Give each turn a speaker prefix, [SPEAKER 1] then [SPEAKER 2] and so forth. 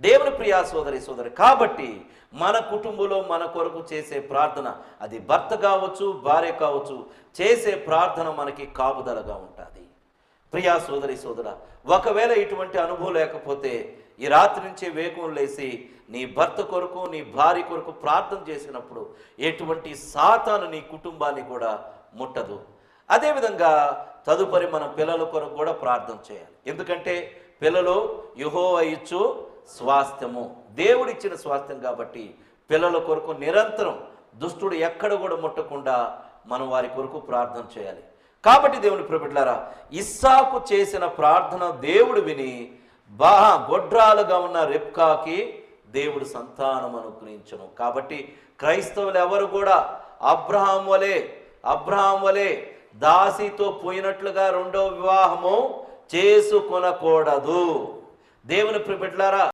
[SPEAKER 1] దేవుని ప్రియా సోదరి సోదరి కాబట్టి మన కుటుంబంలో మన కొరకు చేసే ప్రార్థన అది భర్త కావచ్చు భార్య కావచ్చు చేసే ప్రార్థన మనకి కాపుదలగా ఉంటుంది. ప్రియా సోదరి సోదర ఒకవేళ ఇటువంటి అనుభవం లేకపోతే ఈ రాత్రి నుంచే వేగం లేసి నీ భర్త కొరకు నీ భార్య కొరకు ప్రార్థన చేసినప్పుడు ఎటువంటి సాతాను నీ కుటుంబాన్ని కూడా ముట్టదు. అదేవిధంగా తదుపరి మనం పిల్లల కొరకు కూడా ప్రార్థన చేయాలి. ఎందుకంటే పిల్లలు యుహో ఇచ్చు స్వాస్థ్యము. దేవుడిచ్చిన స్వాస్థ్యం కాబట్టి పిల్లల కొరకు నిరంతరం దుష్టుడు ఎక్కడ కూడా ముట్టకుండా మనం వారి కొరకు ప్రార్థన చేయాలి. కాబట్టి దేవుని ప్రభుట్లారా ఇస్సాకు చేసిన ప్రార్థన దేవుడు విని బా గొడ్రాలుగా ఉన్న రెప్కాకి దేవుడు సంతానం అనుగ్రహించను. కాబట్టి క్రైస్తవులు ఎవరు కూడా అబ్రహాం వలె అబ్రహాం వలె దాసితో పోయినట్లుగా రెండో వివాహము చేసుకొనకూడదు. దేవుని ప్రిపెట్లారా